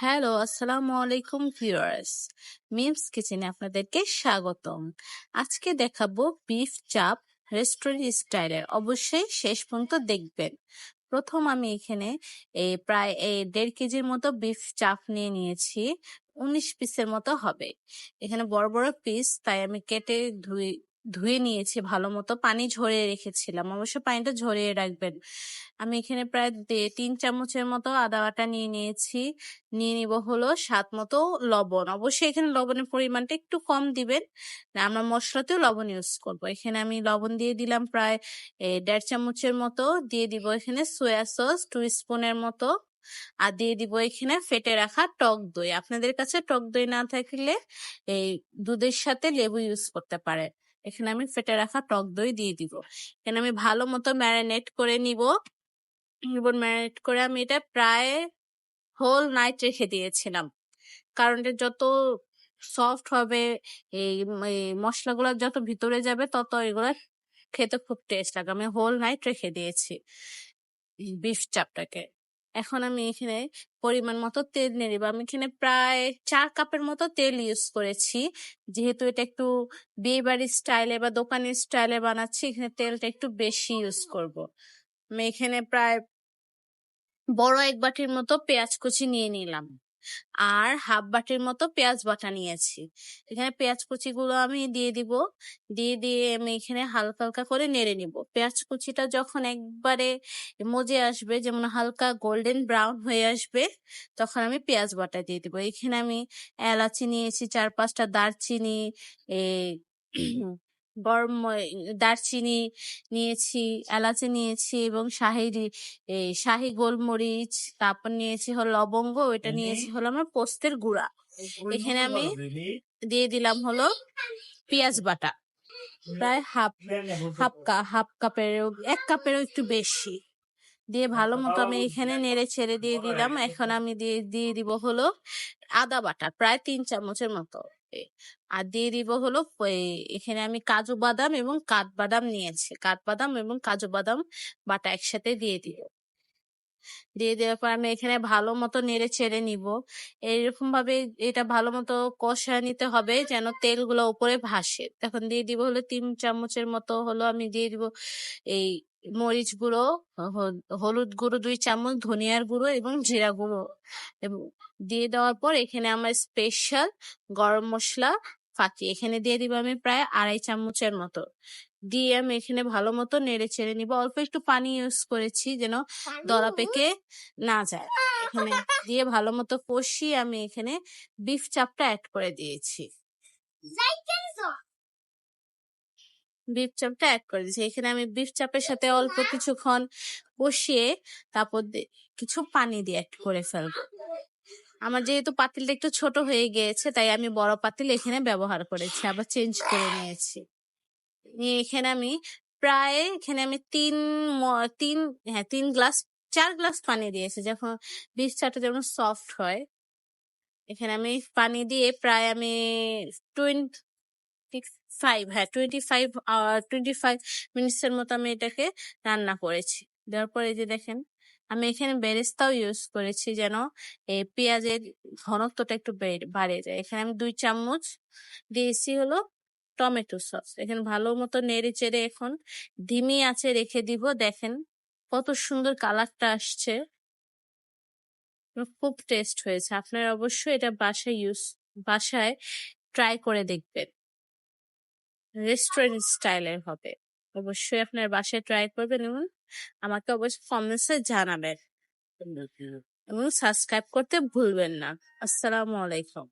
Hello, আসসালামু আলাইকুম viewers. Memes কিচেনে আপনাদেরকে স্বাগতম। আজকে দেখাবো বিফ চাপ রেস্টুরেন্ট স্টাইলের অবশ্যই শেষ পর্যন্ত দেখবেন। প্রথম আমি এখানে এই প্রায় এই দেড় কেজির মতো বিফ চাপ নিয়ে নিয়েছি। উনিশ পিসের মতো হবে। এখানে বড় বড় পিস, তাই আমি কেটে ধুয়ে ধুয়ে নিয়েছি, ভালো মতো পানি ঝরিয়ে রেখেছিলাম। অবশ্য পানিটা ঝরিয়ে রাখবেন। আমি এখানে প্রায় দে- তিন চামচের মতো আদা বাটা নিয়ে নিয়েছি। নিয়ে নিব হলো স্বাদ মতো লবণ। অবশ্যই এখানে লবণের পরিমাণটা একটু কম দিবেন। না, আমরা মশলাতেও লবণ ইউজ করব। এখানে আমি লবণ দিয়ে দিলাম প্রায় দেড় চামচের মতো। দিয়ে দিব এখানে সোয়া সস টু স্পুনের মতো। আর দিয়ে দিব এখানে ফেটে রাখা টক দই। আপনাদের কাছে টক দই না থাকলে এই দুধের সাথে লেবু ইউজ করতে পারে এখানে আমি ফেটে রাখা টক দই দিয়ে দিব। এখানে আমি ভালো মতো ম্যারিনেট করে নিব। এবং ম্যারিনেট করে আমি এটা প্রায় হোল নাইট রেখে দিয়েছিলাম। কারণ এটা যত সফট হবে, এই মশলাগুলো যত ভিতরে যাবে, তত এগুলো খেতে খুব টেস্ট লাগে। আমি হোল নাইট রেখে দিয়েছি বিফ চাপটাকে। এখন আমি এখানে পরিমাণ মতো তেল নিয়ে নিব। আমি এখানে প্রায় চার কাপের মতো তেল ইউজ করেছি। যেহেতু এটা একটু বিয়ে বাড়ির স্টাইলে বা দোকানের স্টাইলে বানাচ্ছি, এখানে তেলটা একটু বেশি ইউজ করব। আমি এখানে প্রায় বড় এক বাটির মতো পেঁয়াজ কুচি নিয়ে নিলাম। আর হাফ বাটির মতো পেঁয়াজ বাটা নিয়েছি। এখানে পেঁয়াজ কুচি গুলো আমি দিয়ে দিব। দিয়ে দিয়ে আমি এখানে হালকা হালকা করে নেড়ে নিব। পেঁয়াজ কুচিটা যখন একবারে মজে আসবে, যেমন হালকা গোল্ডেন ব্রাউন হয়ে আসবে, তখন আমি পেঁয়াজ বাটা দিয়ে দিব। এখানে আমি এলাচি নিয়েছি, চার পাঁচটা দারচিনি এ গরম দারচিনি নিয়েছি এলাচি নিয়েছি এবং শাহি এই শাহি গোলমরিচ তারপর নিয়েছি হলো লবঙ্গ ওইটা নিয়েছি হলো আমার পোস্তের গুঁড়া। এখানে আমি দিয়ে দিলাম হলো পেঁয়াজ বাটা। প্রায় হাফ হাফ কাপ হাফ কাপের এক কাপেরও একটু বেশি। দিয়ে ভালো মতো আমি এখানে নেড়ে ছেড়ে দিয়ে দিলাম। এখন আমি দিয়ে দিয়ে দিব হলো আদা বাটা প্রায় তিন চামচের মতো। আর দিয়ে দিব হলো এখানে আমি কাজু বাদাম এবং কাঠবাদাম নিয়েছি। কাঠবাদাম এবং কাজু বাদাম বাটা একসাথে দিয়ে দিব। দিয়ে দেওয়ার পর আমি এখানে ভালো মতো নেড়ে ছেড়ে নিব। এইরকম ভাবে এটা ভালো মতো কষা নিতে হবে যেন তেলগুলো উপরে ভাসে। তখন দিয়ে দিব হলো তিন চামচের মতো হলো আমি দিয়ে দিব এই মরিচ গুঁড়ো হলুদ গুঁড়ো দুই চামচ, ধনিয়ার গুঁড়ো এবং জিরা গুঁড়ো। এবং, দিয়ে দেওয়ার পর এখানে আমার স্পেশাল গরম মশলা ফাঁকি এখানে দিয়ে দিব আমি প্রায় আড়াই চামচের মতো। দিয়ে আমি এখানে ভালো মতো নেড়ে ছেড়ে নিব। অল্প একটু পানি ইউজ করেছি যেন দলা পেকে না যায়। এখানে দিয়ে ভালো মতো কষিয়ে আমি এখানে বিফ চাপটা অ্যাড করে দিয়েছি। বিফ চাপটা অ্যাড করে দিয়েছি। এখানে আমি বিফ চাপের সাথে অল্প কিছুক্ষণ কষিয়ে তারপর কিছু পানি দিয়ে অ্যাড করে ফেলব। আমার যেহেতু পাতিলটা একটু ছোট হয়ে গিয়েছে, তাই আমি বড় পাতিল এখানে ব্যবহার করেছি, আবার চেঞ্জ করে নিয়েছি। নিয়ে এখানে আমি প্রায় এখানে আমি তিন তিন হ্যাঁ তিন গ্লাস চার গ্লাস পানি দিয়েছি, যখন বিফ চাটা যেমন সফট হয়। এখানে আমি পানি দিয়ে প্রায় আমি টোয়েন্টি ফাইভ হ্যাঁ twenty five twenty five minutes এর মতো আমি এটাকে রান্না করেছি। দেওয়ার পরে যে দেখেন, আমি এখানে বেরেস্তাও ইউজ করেছি যেন এই পেঁয়াজের ঘনত্বটা একটু বাড়ে যায়। এখানে আমি দুই চামচ দিয়েছি হলো টমেটো সস। এখানে ভালো মতো নেড়ে চেড়ে এখন ধিমি আছে রেখে দিব। দেখেন কত সুন্দর কালারটা আসছে। খুব টেস্ট হয়েছে। আপনারা অবশ্যই এটা বাসায় ইউজ বাসায় ট্রাই করে দেখবেন। রেস্টুরেন্ট স্টাইলের হবে। অবশ্যই আপনার বাসায় ট্রাই করবেন এবং আমাকে অবশ্যই কমেন্টসে জানাবেন। এবং সাবস্ক্রাইব করতে ভুলবেন না। আসসালামু আলাইকুম।